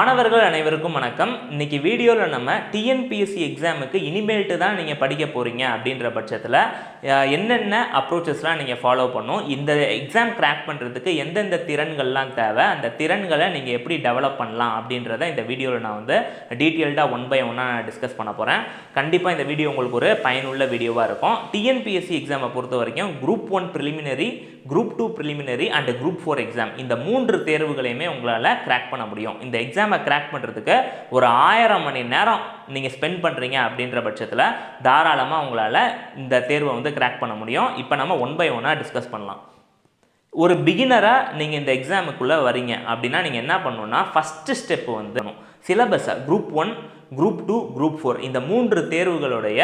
மாணவர்கள் அனைவருக்கும் வணக்கம். இன்னைக்கு வீடியோவில் நம்ம டிஎன்பிஎஸ்சி எக்ஸாமுக்கு இனிமேல்ட்டு தான் நீங்கள் படிக்க போகிறீங்க அப்படின்ற பட்சத்தில் என்னென்ன அப்ரோச்சஸ்லாம் நீங்கள் ஃபாலோ பண்ணும் இந்த எக்ஸாம் கிராக் பண்ணுறதுக்கு எந்தெந்த திறன்கள்லாம் தேவை அந்த திறன்களை நீங்கள் எப்படி டெவலப் பண்ணலாம் அப்படின்றத இந்த வீடியோவில் நான் வந்து டீட்டெயில்டாக ஒன் பை ஒன்னாக நான் டிஸ்கஸ் பண்ண போகிறேன் கண்டிப்பாக இந்த வீடியோ உங்களுக்கு ஒரு பயனுள்ள வீடியோவாக இருக்கும். டிஎன்பிஎஸ்சி எக்ஸாமை பொறுத்த வரைக்கும் group one preliminary group two preliminary and group four exam இந்த மூன்று தேர்வுகளையுமே உங்களால் கிராக் பண்ண முடியும். இந்த எக்ஸாமை கிராக் பண்ணுறதுக்கு ஒரு ஆயிரம் மணி நேரம் நீங்கள் ஸ்பெண்ட் பண்ணுறீங்க அப்படின்ற பட்சத்தில் தாராளமாக உங்களால் இந்த தேர்வை வந்து கிராக் பண்ண முடியும். இப்போ நம்ம ஒன் பை ஒன்னாக டிஸ்கஸ் பண்ணலாம். ஒரு பிகினராக நீங்கள் இந்த எக்ஸாமுக்குள்ளே வரீங்க அப்படின்னா நீங்கள் என்ன பண்ணணுன்னா ஃபஸ்ட்டு ஸ்டெப் வந்து சிலபஸை group one group two group four இந்த மூன்று தேர்வுகளுடைய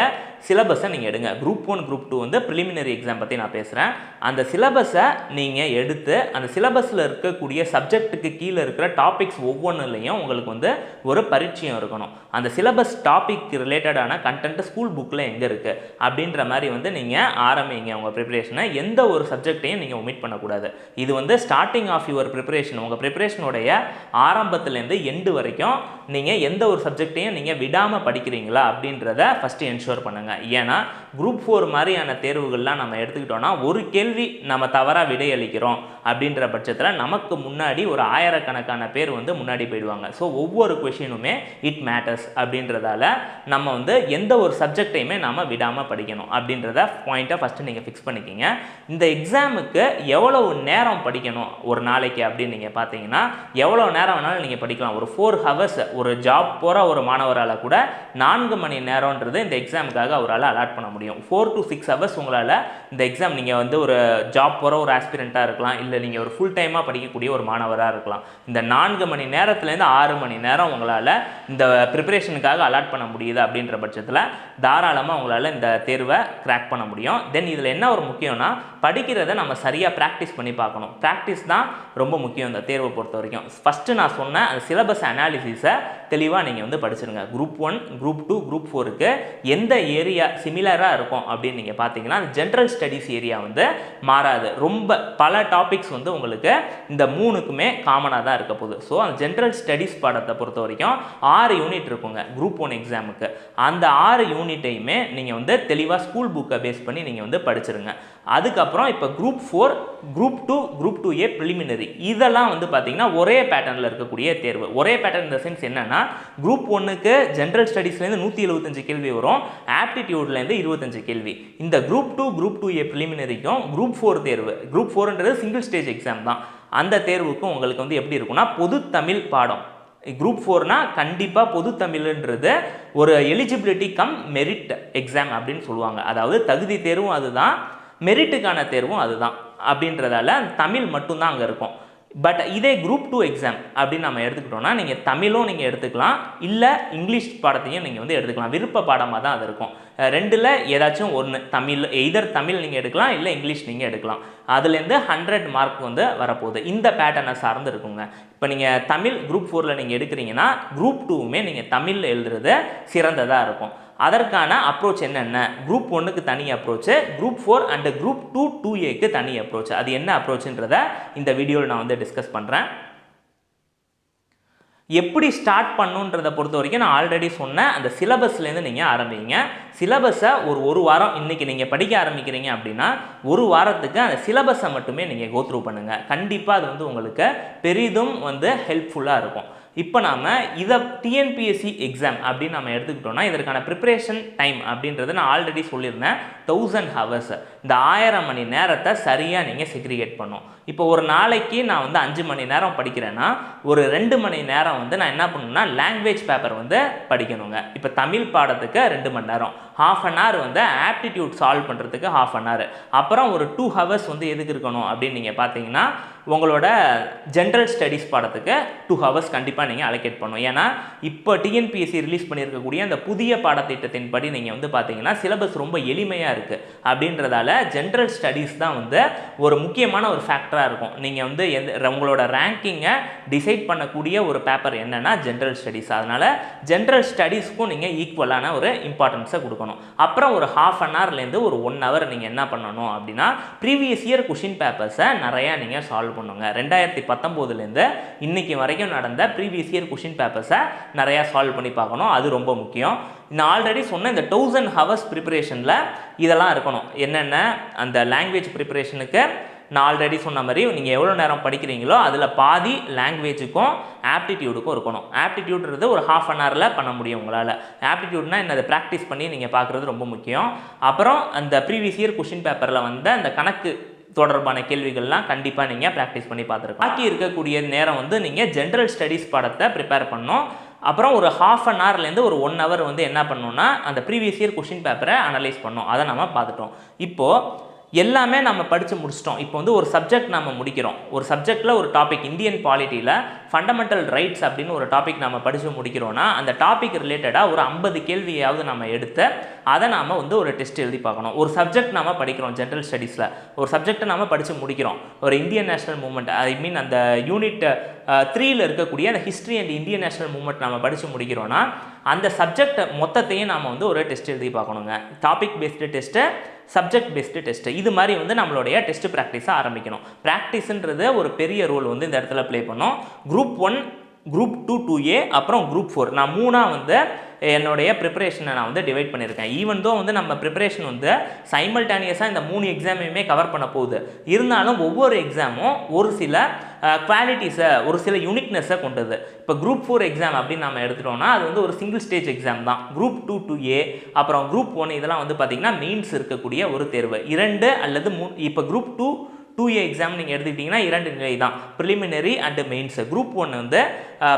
சிலபஸை நீங்கள் எடுங்க. குரூப் ஒன் குரூப் டூ வந்து ப்ரிலிமினரி எக்ஸாம் பற்றி நான் பேசுகிறேன் அந்த சிலபஸை நீங்கள் எடுத்து அந்த சிலபஸில் இருக்கக்கூடிய சப்ஜெக்ட்டுக்கு கீழே இருக்கிற டாபிக்ஸ் ஒவ்வொன்றுலையும் உங்களுக்கு வந்து ஒரு பரிச்சயம் இருக்கணும். அந்த சிலபஸ் டாபிக் ரிலேட்டடான கண்டென்ட் ஸ்கூல் புக்கில் எங்கே இருக்குது அப்படின்ற மாதிரி வந்து நீங்கள் ஆரம்பிங்க. உங்கள் ப்ரிப்பரேஷனை எந்த ஒரு சப்ஜெக்டையும் நீங்கள் ஒமிட் பண்ணக்கூடாது. இது வந்து ஸ்டார்டிங் ஆஃப் யுவர் ப்ரிப்பரேஷன் உங்கள் ப்ரிப்பரேஷனுடைய ஆரம்பத்துலேருந்து எண்டு வரைக்கும் நீங்கள் எந்த ஒரு சப்ஜெக்டையும் நீங்கள் விடாமல் படிக்கிறீங்களா அப்படின்றத ஃபஸ்ட்டு என்ஷூர் பண்ணுங்கள் ஏன்னா குரூப் ஃபோர் மாதிரியான தேர்வுகள்லாம் நம்ம எடுத்துக்கிட்டோன்னா ஒரு கேள்வி நம்ம தவறாக விடையளிக்கிறோம் அப்படின்ற பட்சத்தில் நமக்கு முன்னாடி ஒரு ஆயிரக்கணக்கான பேர் வந்து முன்னாடி போயிடுவாங்க. ஸோ ஒவ்வொரு கொஷினுமே இட் மேட்டர்ஸ் அப்படின்றதால நம்ம வந்து எந்த ஒரு சப்ஜெக்டையுமே நம்ம விடாமல் படிக்கணும் அப்படின்றத பாயிண்ட்டை ஃபஸ்ட்டு நீங்கள் ஃபிக்ஸ் பண்ணிக்கிங்க. இந்த எக்ஸாமுக்கு எவ்வளவு நேரம் படிக்கணும் ஒரு நாளைக்கு அப்படின்னு நீங்கள் பார்த்தீங்கன்னா எவ்வளோ நேரம் வேணாலும் நீங்கள் படிக்கலாம். ஒரு ஃபோர் ஹவர்ஸ் ஒரு ஜாப் போகிற ஒரு மாணவரால் கூட நான்கு மணி நேரம்ன்றது இந்த எக்ஸாமுக்காக அவரால் அலாட் பண்ண முடியும். ஃபோர் டு சிக்ஸ் ஹவர்ஸ் உங்களால் இந்த எக்ஸாம் நீங்கள் வந்து ஒரு ஜாப் போகிற ஒரு ஆஸ்பிரண்ட்டாக இருக்கலாம். இல்லை நீங்கள் ஒரு ஃபுல் டைமாக படிக்கக்கூடிய ஒரு மாணவராக இருக்கலாம். இந்த நான்கு மணி நேரத்துலேருந்து ஆறு மணி நேரம் உங்களால் இந்த ப்ரிப்பரேஷனுக்காக அலாட் பண்ண முடியுது அப்படின்ற பட்சத்தில் தாராளமாக உங்களால் இந்த தேர்வை கிராக் பண்ண முடியும். தென் இதில் என்ன ஒரு முக்கியம்னா படிக்கிறத நம்ம சரியாக ப்ராக்டிஸ் பண்ணி பார்க்கணும். ப்ராக்டிஸ் தான் ரொம்ப முக்கியம் இந்த தேர்வை பொறுத்த வரைக்கும். ஃபஸ்ட்டு நான் சொன்ன அந்த சிலபஸ் அனாலிசிஸை தெளிவாக நீங்கள் வந்து படிச்சிருங்க. Group one group two group ஃபோருக்கு எந்த ஏரியா சிமிலராக இருக்கும் அப்படின்னு நீங்கள் பார்த்தீங்கன்னா ஜென்ரல் ஸ்டடீஸ் ஏரியா வந்து மாறாது. ரொம்ப பல டாபிக்ஸ் வந்து உங்களுக்கு இந்த மூணுக்குமே காமனாக தான் இருக்க போகுது. ஸோ அந்த ஜென்ரல் ஸ்டடீஸ் பாடத்தை பொறுத்த வரைக்கும் ஆறு யூனிட் இருக்குங்க குரூப் ஒன் எக்ஸாமுக்கு அந்த ஆறு யூனிட்டையுமே நீங்கள் வந்து தெளிவாக ஸ்கூல் புக்கை பேஸ் பண்ணி நீங்கள் வந்து படிச்சிருங்க. அதுக்கப்புறம் இப்போ group four group two group two A preliminary இதெல்லாம் வந்து பார்த்தீங்கன்னா ஒரே பேட்டர்னில் இருக்கக்கூடிய தேர்வு. ஒரே பேட்டர்ன் இந்த சென்ஸ் என்னென்னா குரூப் ஒன்றுக்கு ஜென்ரல் ஸ்டடீஸ்லேருந்து நூற்றி எழுபத்தஞ்சு கேள்வி வரும். ஆப்டிடியூட்லேருந்து இருபத்தஞ்சு கேள்வி. இந்த group two group two A ப்ரிலிமினரிக்கும் group four தேர்வு. குரூப் ஃபோர்ன்றது சிங்கிள் ஸ்டேஜ் எக்ஸாம் தான். அந்த தேர்வுக்கும் உங்களுக்கு வந்து எப்படி இருக்கும்னா பொது தமிழ் பாடம். குரூப் ஃபோர்னால் கண்டிப்பாக பொது தமிழ்ன்றது ஒரு எலிஜிபிலிட்டி கம் மெரிட் எக்ஸாம் அப்படின்னு சொல்லுவாங்க. அதாவது தகுதி தேர்வும் அதுதான். மெரிட்டுக்கான தேர்வும் அதுதான் அப்படின்றதால தமிழ் மட்டும்தான் அங்கே இருக்கும். பட் இதே குரூப் டூ எக்ஸாம் அப்படின்னு நம்ம எடுத்துக்கிட்டோம்னா நீங்கள் தமிழும் நீங்கள் எடுத்துக்கலாம். இல்லை இங்கிலீஷ் பாடத்தையும் நீங்கள் வந்து எடுத்துக்கலாம். விருப்ப பாடமாக தான் அது இருக்கும். ரெண்டில் ஏதாச்சும் ஒன்று தமிழ் எய்தர் தமிழ் நீங்கள் எடுக்கலாம் இல்லை இங்கிலீஷ் நீங்கள் எடுக்கலாம். அதுலேருந்து ஹண்ட்ரட் மார்க் வந்து வரப்போகுது. இந்த பேட்டர்னை சார்ந்து இருக்குங்க. இப்போ நீங்கள் தமிழ் குரூப் ஃபோரில் நீங்கள் எடுக்கிறீங்கன்னா குரூப் டூவுமே நீங்கள் தமிழில் எழுதுறது சிறந்ததாக இருக்கும். அதற்கான அப்ரோச் என்னென்ன? குரூப் ஒன்றுக்கு தனி approach group four and group two two ஏக்கு தனி அப்ரோச் அது என்ன அப்ரோச்சுன்றத இந்த வீடியோவில் நான் வந்து டிஸ்கஸ் பண்ணுறேன் எப்படி ஸ்டார்ட் பண்ணுன்றதை பொறுத்த வரைக்கும் நான் ஆல்ரெடி சொன்னேன் அந்த சிலபஸ்லேருந்து நீங்கள் ஆரம்பிங்க. சிலபஸை ஒரு ஒரு வாரம் இன்றைக்கி நீங்கள் படிக்க ஆரம்பிக்கிறீங்க அப்படின்னா ஒரு வாரத்துக்கு அந்த சிலபஸை மட்டுமே நீங்கள் கோத்ரூ பண்ணுங்கள் கண்டிப்பாக அது வந்து உங்களுக்கு பெரிதும் வந்து ஹெல்ப்ஃபுல்லாக இருக்கும். இப்போ நாம் இதை டிஎன்பிஎஸ்சி எக்ஸாம் அப்படின்னு நம்ம எடுத்துக்கிட்டோம்னா இதற்கான ப்ரிப்பரேஷன் டைம் அப்படின்றது நான் ஆல்ரெடி சொல்லியிருந்தேன். தௌசண்ட் ஹவர்ஸ் இந்த ஆயிரம் மணி நேரத்தை சரியாக நீங்கள் செக்ரிகேட் பண்ணும். இப்போ ஒரு நாளைக்கு நான் வந்து அஞ்சு மணி நேரம் படிக்கிறேன்னா ஒரு ரெண்டு மணி நேரம் வந்து நான் என்ன பண்ணணும்னா லாங்குவேஜ் பேப்பர் வந்து படிக்கணுங்க. இப்போ தமிழ் பாடத்துக்கு ரெண்டு மணி நேரம். ஹாஃப் அன் ஹவர் வந்து ஆப்டிடியூட் சால்வ் பண்ணுறதுக்கு ஹாஃப் அன் ஹவர் அப்புறம் ஒரு டூ ஹவர்ஸ் வந்து எதுக்கு இருக்கணும் அப்படின்னு நீங்கள் பார்த்தீங்கன்னா உங்களோட ஜென்ரல் ஸ்டடீஸ் பாடத்துக்கு டூ ஹவர்ஸ் கண்டிப்பாக நீங்கள் அலோகேட் பண்ணும் ஏன்னா இப்போ டிஎன்பிஎஸ்சி ரிலீஸ் பண்ணியிருக்கக்கூடிய அந்த புதிய பாடத்திட்டத்தின்படி நீங்கள் வந்து பார்த்தீங்கன்னா சிலபஸ் ரொம்ப எளிமையாக இருக்குது அப்படின்றதால ஜென்ரல் ஸ்டடீஸ் தான் வந்து ஒரு முக்கியமான ஒரு ஃபேக்டராக இருக்கும். நீங்கள் வந்து எந்த உங்களோட ரேங்கிங்கை டிசைட் பண்ணக்கூடிய ஒரு பேப்பர் என்னென்னா ஜென்ரல் ஸ்டடீஸ் அதனால் ஜென்ரல் ஸ்டடீஸ்க்கும் நீங்கள் ஈக்குவலான ஒரு இம்பார்ட்டன்ஸை கொடுக்கணும். அப்புறம் ஒரு ஹாஃப் அன் ஹவர்லேருந்து ஒரு ஒன் ஹவர் நீங்கள் என்ன பண்ணணும் அப்படின்னா ப்ரீவியஸ் இயர் கொஷின் பேப்பர்ஸை நிறையா நீங்கள் சால்வ் பண்ணுங்க. ரெண்டாயிரத்தி பத்தொம்போதுலேருந்து இன்னைக்கு வரைக்கும் நடந்த ப்ரீவியஸ் இயர் கொஷின் பேப்பர்ஸை நிறையா சால்வ் பண்ணி பார்க்கணும். அது ரொம்ப முக்கியம். நான் ஆல்ரெடி சொன்ன இந்த தௌசண்ட் ஹவர்ஸ் ப்ரிப்பரேஷனில் இதெல்லாம் இருக்கணும். என்னென்ன? அந்த லாங்குவேஜ் ப்ரிப்பரேஷனுக்கு நான் ஆல்ரெடி சொன்ன மாதிரி நீங்கள் எவ்வளோ நேரம் படிக்கிறீங்களோ அதில் பாதி லாங்குவேஜுக்கும் ஆப்டிடியூடுக்கும் இருக்கணும். ஆப்டிடியூட்ன்றது ஒரு ஹாஃப் அன் ஹவரில் பண்ண முடியும் உங்களால். ஆப்டிடியூட்னா அதை ப்ராக்டிஸ் பண்ணி நீங்கள் பார்க்குறது ரொம்ப முக்கியம். அப்புறம் அந்த ப்ரீவியஸ் இயர் கொஷின் பேப்பரில் வந்த அந்த கணக்கு தொடர்பான கேள்விகள்லாம் கண்டிப்பாக நீங்கள் ப்ராக்டிஸ் பண்ணி பார்த்துருக்கோம் பாக்கி இருக்கக்கூடிய நேரம் வந்து நீங்கள் ஜென்ரல் ஸ்டடீஸ் பாடத்தை ப்ரிப்பேர் பண்ணணும். அப்புறம் ஒரு ஹாஃப் அன் ஹவர்லேருந்து ஒரு ஒன் ஹவர் வந்து என்ன பண்ணோம்னா அந்த ப்ரீவியஸ் இயர் கொஷின் பேப்பரை அனலைஸ் பண்ணோம் அதை நம்ம பார்த்துட்டோம். இப்போது எல்லாமே நம்ம படித்து முடிச்சிட்டோம். இப்போ வந்து ஒரு சப்ஜெக்ட் நம்ம முடிக்கிறோம். ஒரு சப்ஜெக்டில் ஒரு டாபிக் இந்தியன் பாலிட்டியில் ஃபண்டமெண்டல் ரைட்ஸ் அப்படின்னு ஒரு டாபிக் நம்ம படித்து முடிக்கிறோன்னா அந்த டாபிக் ரிலேட்டடாக ஒரு ஐம்பது கேள்வியாவது நம்ம எடுத்து அதை நாம் வந்து ஒரு டெஸ்ட் எழுதி பார்க்கணும். ஒரு சப்ஜெக்ட் நாம் படிக்கிறோம் ஜென்ரல் ஸ்டடீஸில் ஒரு சப்ஜெக்ட்டை நாம் படித்து முடிக்கிறோம். ஒரு Indian national movement I mean அந்த யூனிட் த்ரீயில் இருக்கக்கூடிய அந்த history and Indian national movement நம்ம படித்து முடிக்கிறோன்னா அந்த சப்ஜெக்ட் மொத்தத்தையும் நாம் வந்து ஒரு டெஸ்ட் எழுதி பார்க்கணுங்க. Topic based test subject based test இது மாதிரி வந்து நம்மளுடைய டெஸ்ட் ப்ராக்டிஸை ஆரம்பிக்கணும். ப்ராக்டிஸ்ன்றது ஒரு பெரிய ரோல் வந்து இந்த இடத்துல ப்ளே பண்ணோம். Group one group two two A அப்புறம் குரூப் ஃபோர் நான் மூணாக வந்து என்னுடைய ப்ரிப்பரேஷனை நான் வந்து டிவைட் பண்ணியிருக்கேன். ஈவன் தோ வந்து நம்ம ப்ரிப்பரேஷன் வந்து சைமல்டேனியஸாக இந்த மூணு எக்ஸாமையுமே கவர் பண்ண போகுது. இருந்தாலும் ஒவ்வொரு எக்ஸாமும் ஒரு சில குவாலிட்டிஸை ஒரு சில யூனிக்னஸை கொண்டது. இப்போ குரூப் ஃபோர் எக்ஸாம் அப்படின்னு நம்ம எடுத்துட்டோம்னா அது வந்து ஒரு சிங்கிள் ஸ்டேஜ் எக்ஸாம் தான். குரூப் டூ டூ ஏ அப்புறம் குரூப் ஒன் இதெல்லாம் வந்து பார்த்திங்கன்னா மெயின்ஸ் இருக்கக்கூடிய ஒரு தேர்வு. இரண்டு அல்லது மூ இப்போ group two two A exam நீங்கள் எடுத்துக்கிட்டிங்கன்னா இரண்டு நிலை தான் preliminary and mains group one வந்து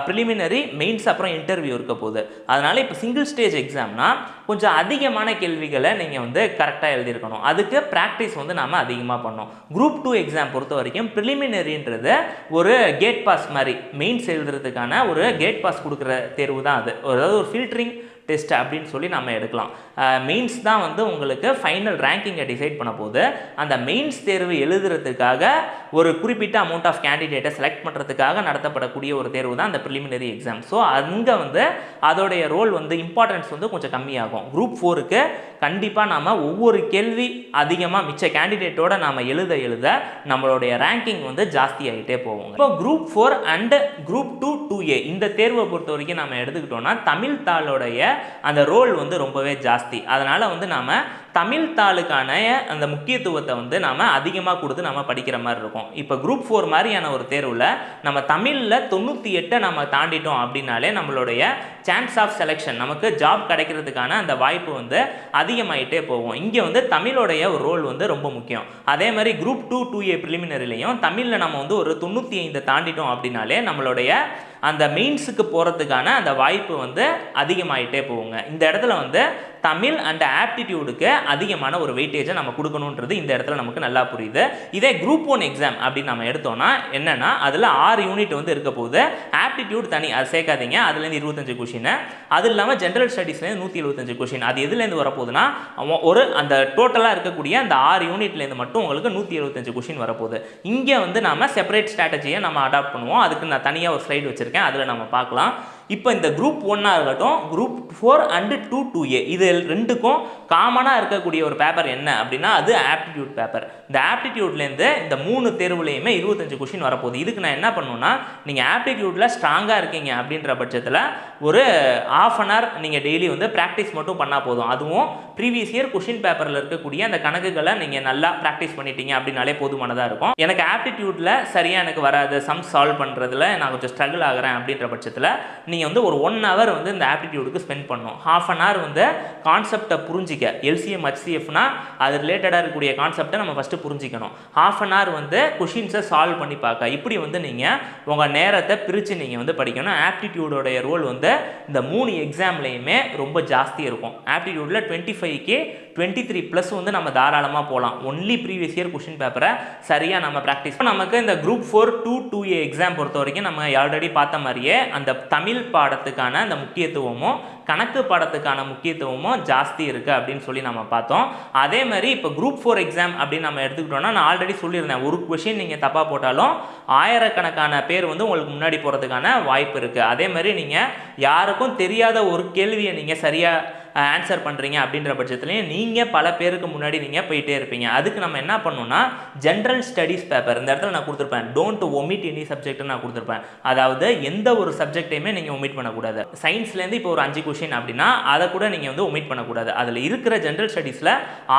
ப்ரிலிமினரி மெயின்ஸ் அப்புறம் இன்டர்வியூ இருக்க போகுது. அதனால் இப்போ சிங்கிள் ஸ்டேஜ் எக்ஸாம்னா கொஞ்சம் அதிகமான கேள்விகளை நீங்கள் வந்து கரெக்டாக எழுதியிருக்கணும். அதுக்கு ப்ராக்டிஸ் வந்து நாம் அதிகமாக பண்ணோம் குரூப் டூ எக்ஸாம் பொறுத்த வரைக்கும் ப்ரிலிமினரின்றது ஒரு கேட் பாஸ் மாதிரி மெயின்ஸ் எழுதுறதுக்கான ஒரு கேட் பாஸ் கொடுக்குற தேர்வு தான் அது. அதாவது ஒரு ஃபில்டரிங் டெஸ்ட் அப்படின்னு சொல்லி நம்ம எடுக்கலாம். மெயின்ஸ் தான் வந்து உங்களுக்கு ஃபைனல் ரேங்கிங்கை டிசைட் பண்ண போது அந்த மெயின்ஸ் தேர்வு எழுதுறதுக்காக ஒரு குறிப்பிட்ட அமௌண்ட் ஆஃப் கேண்டிடேட்டை செலக்ட் பண்ணுறதுக்காக நடத்தப்படக்கூடிய ஒரு தேர்வு தான் அந்த ப்ரிலிமினரி எக்ஸாம் ஸோ அங்கே வந்து அதோடைய ரோல் வந்து இம்பார்ட்டன்ஸ் வந்து கொஞ்சம் கம்மியாகும். குரூப் ஃபோருக்கு கண்டிப்பாக நாம் ஒவ்வொரு கேள்வி அதிகமாக மிச்ச கேண்டிடேட்டோட நாம் எழுத எழுத நம்மளுடைய ரேங்கிங் வந்து ஜாஸ்தி ஆகிட்டே போவோம் இப்போ group four and group two two A இந்த தேர்வை பொறுத்த வரைக்கும் நம்ம எடுத்துக்கிட்டோம்னா தமிழ் தாளோடைய அந்த ரோல் வந்து ரொம்பவே ஜாஸ்தி. அதனால் வந்து நாம் தமிழ் தாளுக்கான அந்த முக்கியத்துவத்தை வந்து நாம் அதிகமாக கொடுத்து நம்ம படிக்கிற மாதிரி இருக்கும். இப்போ குரூப் ஃபோர் மாதிரியான ஒரு தேர்வில் நம்ம தமிழில் தொண்ணூற்றி எட்டை நம்ம தாண்டிட்டோம் அப்படின்னாலே நம்மளுடைய சான்ஸ் ஆஃப் செலெக்ஷன் நமக்கு ஜாப் கிடைக்கிறதுக்கான அந்த வாய்ப்பு வந்து அதிகமாயிட்டே போகும். இங்கே வந்து தமிழோடைய ஒரு ரோல் வந்து ரொம்ப முக்கியம். அதே மாதிரி குரூப் டூ டூ ஏ ப்ரிலிமினரிலையும் தமிழில் நம்ம வந்து ஒரு தொண்ணூற்றி ஐந்து தாண்டிட்டோம் அப்படின்னாலே நம்மளுடைய அந்த மெயின்ஸுக்கு போகிறதுக்கான அந்த வாய்ப்பு வந்து அதிகமாகிட்டே போகுங்க. இந்த இடத்துல வந்து தமிழ் அண்ட் ஆப்டிடியூடுக்கு அதிகமான ஒரு வெயிட்டேஜை நம்ம கொடுக்கணுன்றது இந்த இடத்துல நமக்கு நல்லா புரியுது. இதே குரூப் ஒன் எக்ஸாம் அப்படின்னு நம்ம எடுத்தோம்னா என்னென்னா அதில் ஆறு யூனிட் வந்து இருக்க போகுது. ஆப்டிடியூட் தனி அது சேர்க்காதீங்க. அதுலேருந்து இருபத்தஞ்சு கொஷின் அது இல்லாமல் ஜென்ரல் ஸ்டடீஸ்லேருந்து நூற்றி எழுபத்தஞ்சு கொஷின் அது எதுலேருந்து வரப்போகுதுன்னா ஒரு அந்த டோட்டலாக இருக்கக்கூடிய அந்த ஆறு யூனிட்லேருந்து மட்டும் உங்களுக்கு நூற்றி எழுபத்தஞ்சு கொஷின் வரப்போகுது. இங்கே வந்து நம்ம செப்பரேட் ஸ்ட்ராட்டஜியை நம்ம அடாப்ட் பண்ணுவோம். அதுக்கு நான் தனியாக ஒரு ஸ்லைடு வச்சுருக்கேன். அதில் நம்ம பார்க்கலாம். இப்போ இந்த குரூப் ஒன்னாக இருக்கட்டும் group four and two two A இது ரெண்டுக்கும் காமனாக இருக்கக்கூடிய ஒரு பேப்பர் என்ன அப்படின்னா அது ஆப்டிடியூட் பேப்பர் இந்த ஆப்டிடியூட்லேருந்து இந்த மூணு தேர்வுலையுமே இருபத்தஞ்சு கொஷின் வரப்போகுது. இதுக்கு நான் என்ன பண்ணுன்னா நீங்கள் ஆப்டிடியூட்டில் ஸ்ட்ராங்காக இருக்கீங்க அப்படின்ற பட்சத்தில் ஒரு ஆஃப் அன் ஹவர் நீங்கள் டெய்லி வந்து ப்ராக்டிஸ் மட்டும் பண்ணால் போதும். அதுவும் ப்ரீவியஸ் இயர் கொஷின் பேப்பரில் இருக்கக்கூடிய அந்த கணக்குகளை நீங்கள் நல்லா ப்ராக்டிஸ் பண்ணிட்டீங்க அப்படின்னாலே போதுமானதாக இருக்கும். எனக்கு ஆப்டிடியூட்டில் சரியாக எனக்கு வராது. சம் சால்வ் பண்ணுறதுல நான் கொஞ்சம் ஸ்ட்ரகிள் ஆகிறேன் அப்படின்ற பட்சத்தில் நீங்கள் நீங்கள் வந்து ஒரு ஒன் ஹவர் வந்து இந்த ஆப்டிடியூடுக்கு ஸ்பெண்ட் பண்ணணும். ஹாஃப் அன் ஹவர் வந்து கான்செப்டை புரிஞ்சிக்க. எல்சிஎம் ஹச்சிஎஃப்னா அது ரிலேட்டடாக இருக்கக்கூடிய கான்செப்டை நம்ம ஃபஸ்ட்டு புரிஞ்சிக்கணும். ஹாஃப் அன் ஹவர் வந்து கொஷின்ஸை சால்வ் பண்ணி பார்க்க. இப்படி வந்து நீங்கள் உங்கள் நேரத்தை பிரித்து நீங்கள் வந்து படிக்கணும். ஆப்டிடியூடோடைய ரோல் வந்து இந்த மூணு எக்ஸாம்லேயுமே ரொம்ப ஜாஸ்தி இருக்கும். ஆப்டிடியூடில் டுவெண்ட்டி ஃபைவ்க்கு டுவெண்ட்டி த்ரீ ப்ளஸ் வந்து நம்ம தாராளமாக போகலாம் ஒன்லி ப்ரீவியஸ் இயர் கொஷின் பேப்பரை சரியாக நம்ம ப்ராக்டிஸ் நமக்கு இந்த group four two two A exam பொறுத்த வரைக்கும் நம்ம ஆல்ரெடி பார்த்த மாதிரியே அந்த தமிழ் பாடத்துக்கான அந்த முக்கியத்துவமும் கணக்கு பாடத்துக்கான முக்கியத்துவமும் ஜாஸ்தி இருக்குது அப்படின்னு சொல்லி நம்ம பார்த்தோம். அதே மாதிரி இப்போ குரூப் ஃபோர் எக்ஸாம் அப்படின்னு நம்ம எடுத்துக்கிட்டோம்னா நான் ஆல்ரெடி சொல்லியிருந்தேன். ஒரு கொஷின் நீங்கள் தப்பாக போட்டாலும் ஆயிரக்கணக்கான பேர் வந்து உங்களுக்கு முன்னாடி போகிறதுக்கான வாய்ப்பு இருக்குது அதே மாதிரி நீங்கள் யாருக்கும் தெரியாத ஒரு கேள்வியை நீங்கள் சரியாக ஆன்சர் பண்ணுறீங்க அப்படின்ற பட்சத்துலேயும் நீங்கள் பல பேருக்கு முன்னாடி நீங்கள் போயிட்டே இருப்பீங்க. அதுக்கு நம்ம என்ன பண்ணணும்னா ஜென்ரல் ஸ்டடீஸ் பேப்பர் இந்த இடத்துல நான் கொடுத்துருப்பேன். டோன்ட் ஒமிட் எனி சப்ஜெக்ட் நான் கொடுத்துருப்பேன். அதாவது எந்த ஒரு சப்ஜெக்டையுமே நீங்கள் ஒமிட் பண்ணக்கூடாது. சயின்ஸ்லேருந்து இப்போ ஒரு அஞ்சு கொஷின் அப்படின்னா அதை கூட நீங்கள் வந்து ஒமிட் பண்ணக்கூடாது. அதில் இருக்கிற ஜென்ரல் ஸ்டடீஸில்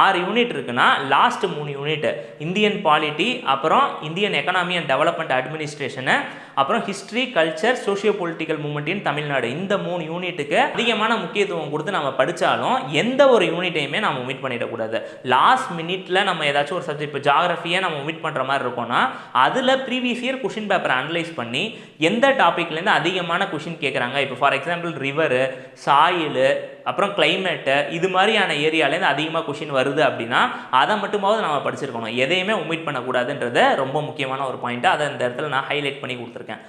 ஆறு யூனிட் இருக்குன்னா லாஸ்ட் மூணு யூனிட் இந்தியன் பாலிட்டி அப்புறம் Indian economy and development administration அப்புறம் history culture socio political movement in Tamil Nadu. இந்த மூணு யூனிட்டுக்கு அதிகமான முக்கியத்துவம் கொடுத்து நம்ம படித்தாலும் எந்த ஒரு யூனிட்டையுமே நம்ம ஒமிட் பண்ணிடக்கூடாது. லாஸ்ட் மினிட்ல நம்ம ஏதாச்சும் ஒரு சப்ஜெக்ட் இப்போ ஜாகிரஃபியை நம்ம ஒமிட் பண்ணுற மாதிரி இருக்கோம்னா அதில் ப்ரீவியஸ் இயர் கொஷின் பேப்பரை அனலைஸ் பண்ணி எந்த டாப்பிக்லேருந்து அதிகமான கொஷின் கேட்குறாங்க இப்போ ஃபார் எக்ஸாம்பிள் ரிவரு சாயிலு அப்புறம் கிளைமேட்டு இது மாதிரியான ஏரியாலேருந்து அதிகமாக கொஷின் வருது அப்படின்னா அதை மட்டுமாவது நம்ம படிச்சிருக்கணும். எதையுமே ஒமிட் பண்ணக்கூடாதுன்றத ரொம்ப முக்கியமான ஒரு பாயிண்ட்டாக அதை இந்த இடத்துல நான் ஹைலைட் பண்ணி கொடுத்துருக்கேன்.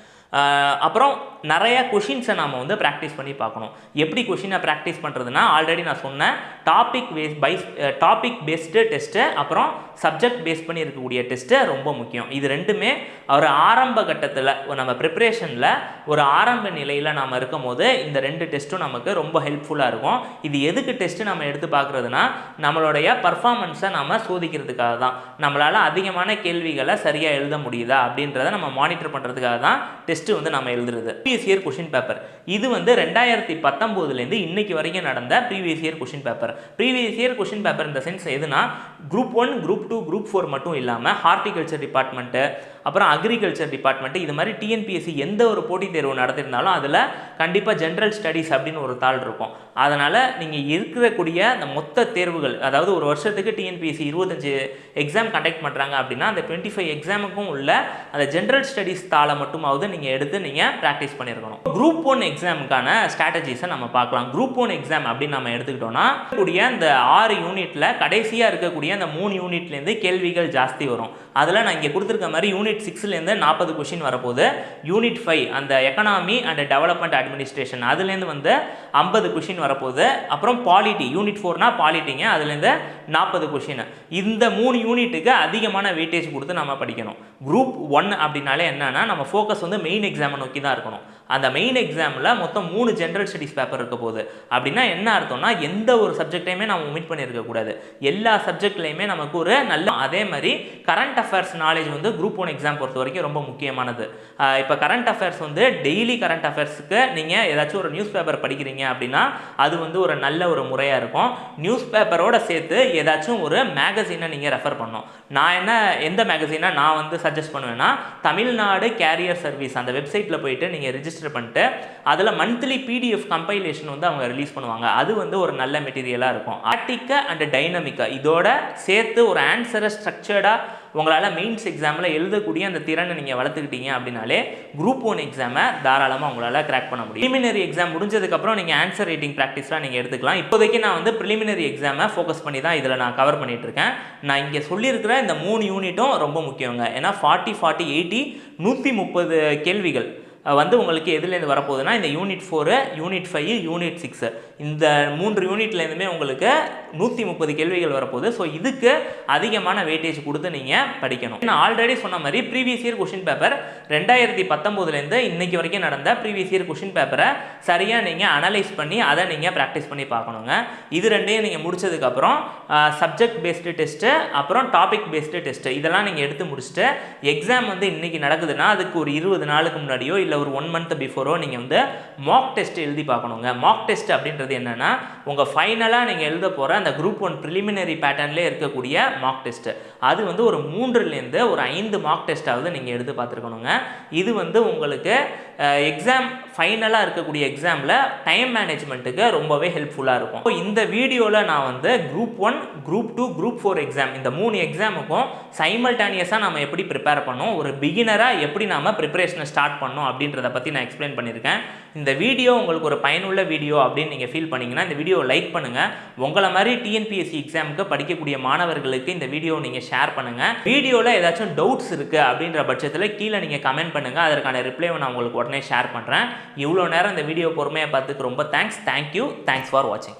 அப்புறம் நிறைய கொஷின்ஸை நாம் வந்து ப்ராக்டிஸ் பண்ணி பார்க்கணும். எப்படி கொஷினை ப்ராக்டிஸ் பண்ணுறதுனா ஆல்ரெடி நான் சொன்னேன் டாபிக் பேஸ் பைஸ் டாபிக் பேஸ்டு டெஸ்ட்டு அப்புறம் சப்ஜெக்ட் பேஸ் பண்ணி இருக்கக்கூடிய டெஸ்ட்டு ரொம்ப முக்கியம். இது ரெண்டுமே ஒரு ஆரம்ப கட்டத்தில் நம்ம ப்ரிப்ரேஷனில் ஒரு ஆரம்ப நிலையில் நாம் இருக்கும் போது இந்த ரெண்டு டெஸ்ட்டும் நமக்கு ரொம்ப ஹெல்ப்ஃபுல்லாக இருக்கும். இது எதுக்கு டெஸ்ட்டு நம்ம எடுத்து பார்க்குறதுனா நம்மளுடைய பர்ஃபார்மன்ஸை நம்ம சோதிக்கிறதுக்காக தான். நம்மளால் அதிகமான கேள்விகளை சரியாக எழுத முடியுதா அப்படின்றத நம்ம மானிட்டர் பண்ணுறதுக்காக தான் டெஸ்ட் டெஸ்ட்டு வந்து நம்ம எழுதுறது. ப்ரீவியஸ் இயர் கொஷின் பேப்பர் இது வந்து ரெண்டாயிரத்தி பத்தொம்போதுலேருந்து இன்னைக்கு வரைக்கும் நடந்த previous year question paper previous year question paper இந்த சென்ஸ் எதுனா group one group two group four மட்டும் இல்லாமல் ஹார்டிகல்ச்சர் டிபார்ட்மெண்ட்டு அப்புறம் அக்ரிகல்ச்சர் டிபார்ட்மெண்ட்டு இது மாதிரி டிஎன்பிஎஸ்சி எந்த ஒரு போட்டித் தேர்வு நடத்திருந்தாலும் அதில் கண்டிப்பாக ஜென்ரல் ஸ்டடீஸ் அப்படின்னு ஒரு தாள் இருக்கும். அதனால் நீங்கள் இருக்கக்கூடிய அந்த மொத்த தேர்வுகள் அதாவது ஒரு வருஷத்துக்கு டிஎன்பிஎஸ்சி இருபத்தஞ்சு எக்ஸாம் கண்டக்ட் பண்ணுறாங்க அப்படின்னா அந்த டுவெண்ட்டி ஃபைவ் எக்ஸாமுக்கும் உள்ள அந்த ஜென்ரல் ஸ்டடீஸ் தாளை மட்டுமாவது நீங்கள் எடுத்து நீங்கள் ப்ராக்டிஸ் பண்ணியிருக்கணும் குரூப் ஒன் எக்ஸாமுக்கான ஸ்ட்ராட்டஜிஸை நம்ம பார்க்கலாம். குரூப் ஒன் எக்ஸாம் அப்படின்னு நம்ம எடுத்துக்கிட்டோம்னா கூடிய இந்த ஆறு யூனிட்டில் கடைசியாக இருக்கக்கூடிய அந்த மூணு யூனிட்லேருந்து கேள்விகள் ஜாஸ்தி வரும். அதில் நான் இங்கே கொடுத்துருக்க மாதிரி யூனிட் சிக்ஸ்லேருந்து நாற்பது கொஷின் வரப்போகுது. யூனிட் ஃபைவ் அந்த எக்கனாமி அண்ட் டெவலப்மெண்ட் அட்மினிஸ்ட்ரேஷன் அதுலேருந்து வந்து ஐம்பது கொஷின் வரப்போகுது. அப்புறம் பாலிட்டி யூனிட் ஃபோர்னா பாலிட்டிங்க அதுலேருந்து நாற்பது கொஷின் இந்த மூணு யூனிட்டுக்கு அதிகமான வெயிட்டேஜ் கொடுத்து நம்ம படிக்கணும். குரூப் ஒன் அப்படின்னாலே என்னன்னா நம்ம ஃபோக்கஸ் வந்து மெயின் எக்ஸாமை நோக்கி தான் இருக்கணும். அந்த மெயின் எக்ஸாமில் மொத்தம் மூணு ஜென்ரல் ஸ்டடீஸ் பேப்பர் இருக்க போகுது. அப்படின்னா என்ன அர்த்தம்னா எந்த ஒரு சப்ஜெக்டையுமே நம்ம ஒமிட் பண்ணியிருக்கக்கூடாது எல்லா சப்ஜெக்ட்லையுமே நமக்கு ஒரு நல்ல அதே மாதிரி கரண்ட் அஃபேர்ஸ் நாலேஜ் வந்து குரூப் ஒன் எக்ஸாம் பொறுத்த வரைக்கும் ரொம்ப முக்கியமானது. இப்போ கரண்ட் அஃபேர்ஸ் வந்து டெய்லி கரண்ட் அஃபேர்ஸுக்கு நீங்கள் ஏதாச்சும் ஒரு நியூஸ் பேப்பர் படிக்கிறீங்க அப்படின்னா அது வந்து ஒரு நல்ல ஒரு முறையாக இருக்கும். நியூஸ் பேப்பரோட சேர்த்து ஏதாச்சும் ஒரு மேகசினை நீங்கள் ரெஃபர் பண்ணும் நான் என்ன எந்த மேகசினை நான் வந்து சஜஸ்ட் பண்ணுவேன்னா தமிழ்நாடு கேரியர் சர்வீஸ் அந்த வெப்சைட்டில் போயிட்டு நீங்கள் ரிஜிஸ்டர் பண்ணிட்டு அதில் மந்த்லி பிடிஎஃப் கம்பைலேஷன் வந்து அவங்க ரிலீஸ் பண்ணுவாங்க. அது வந்து ஒரு நல்ல மெட்டீரியலாக இருக்கும். ஆர்டிக்கா அண்ட் டைனமிக்கா இதோட சேர்த்து ஒரு ஆன்சரை ஸ்ட்ரக்சர்டாக உங்களால் மெயின்ஸ் எக்ஸாமில் எழுதக்கூடிய அந்த திறனை நீங்கள் வளர்த்துக்கிட்டீங்க அப்படின்னாலே குரூப் ஒன் எக்ஸாமை தாராளமாக உங்களால் கிராக் பண்ண முடியும். ப்ரிலிமினரி எக்ஸாம் முடிஞ்சதுக்கப்புறம் நீங்கள் ஆன்சர் ரைட்டிங் ப்ராக்டிஸ்லாம் நீங்கள் எடுத்துக்கலாம். இப்போதைக்கு நான் வந்து ப்ரிலிமினரி எக்ஸாமை ஃபோக்கஸ் பண்ணி தான் இதில் நான் கவர் பண்ணிகிட்ருக்கேன் இருக்கேன். நான் இங்கே சொல்லியிருக்கிற இந்த மூணு யூனிட்டும் ரொம்ப முக்கியங்க. ஏன்னா ஃபார்ட்டி ஃபார்ட்டி எயிட்டி நூற்றி முப்பது கேள்விகள். வந்து உங்களுக்கு எதுலேருந்து வரப்போகுதுன்னா இந்த unit four unit five unit six இந்த மூன்று யூனிட்லேருந்துமே உங்களுக்கு நூற்றி முப்பது கேள்விகள் வரப்போகுது. ஸோ இதுக்கு அதிகமான வெயிட்டேஜ் கொடுத்து நீங்கள் படிக்கணும். நான் ஆல்ரெடி சொன்ன மாதிரி ப்ரீவியஸ் இயர் கொஷின் பேப்பர் ரெண்டாயிரத்தி பத்தொம்போதுலேருந்து இன்றைக்கி வரைக்கும் நடந்த ப்ரீவியஸ் இயர் கொஷின் பேப்பரை சரியாக நீங்கள் அனலைஸ் பண்ணி அதை நீங்கள் ப்ராக்டிஸ் பண்ணி பார்க்கணுங்க. இது ரெண்டையும் நீங்கள் முடிச்சதுக்கப்புறம் சப்ஜெக்ட் பேஸ்டு டெஸ்ட்டு அப்புறம் டாபிக் பேஸ்டு டெஸ்ட்டு இதெல்லாம் நீங்கள் எடுத்து முடிச்சுட்டு எக்ஸாம் வந்து இன்றைக்கி நடக்குதுன்னா அதுக்கு ஒரு இருபது நாளுக்கு முன்னாடியோ இல்லை ஒரு ஒன் மந்த் பிஃபோரோ நீங்கள் வந்து மாக் டெஸ்ட் எழுதி பார்க்கணுங்க. மாக் டெஸ்ட் அப்படின்றது என்னென்னா உங்கள் ஃபைனலாக நீங்கள் எழுத போகிற அந்த குரூப் ஒன் ப்ரிலிமினரி பேட்டர்ன்லேயே இருக்கக்கூடிய மாக் டெஸ்ட்டு அது வந்து ஒரு மூன்றுலேருந்து ஒரு ஐந்து மார்க் டெஸ்ட்டாவது நீங்கள் எடுத்து பார்த்துருக்கணுங்க. இது வந்து உங்களுக்கு எக்ஸாம் ஃபைனலாக இருக்கக்கூடிய எக்ஸாமில் டைம் மேனேஜ்மெண்ட்டுக்கு ரொம்பவே ஹெல்ப்ஃபுல்லாக இருக்கும். இப்போ இந்த வீடியோவில் நான் வந்து group one group two group four exam இந்த மூணு எக்ஸாமுக்கும் சைமல்டேனியஸாக நம்ம எப்படி ப்ரிப்பேர் பண்ணோம் ஒரு பிகினராக எப்படி நாம் ப்ரிப்பரேஷனை ஸ்டார்ட் பண்ணோம் அப்படின்றத பற்றி நான் எக்ஸ்பிளைன் பண்ணியிருக்கேன். இந்த வீடியோ உங்களுக்கு ஒரு பயனுள்ள வீடியோ அப்படின்னு நீங்கள் ஃபீல் பண்ணீங்கன்னா இந்த வீடியோ லைக் பண்ணுங்கள் உங்களை மாதிரி டிஎன்பிஎஸ்சி எக்ஸாமுக்கு படிக்கக்கூடிய மாணவர்களுக்கு இந்த வீடியோ நீங்கள் ஷேர் பண்ணுங்கள் வீடியோவில் ஏதாச்சும் டவுட்ஸ் இருக்குது அப்படின்ற பட்சத்தில் கீழே நீங்கள் கமெண்ட் பண்ணுங்கள் அதற்கான ரிப்ளைவை நான் உங்களுக்கு உடனே ஷேர் பண்ணுறேன் இவ்வளோ நேரம் இந்த வீடியோ பொறுமையாக பார்த்துக்கு ரொம்ப தேங்க்ஸ் தேங்க்யூ தேங்க்ஸ் ஃபார் வாட்சிங்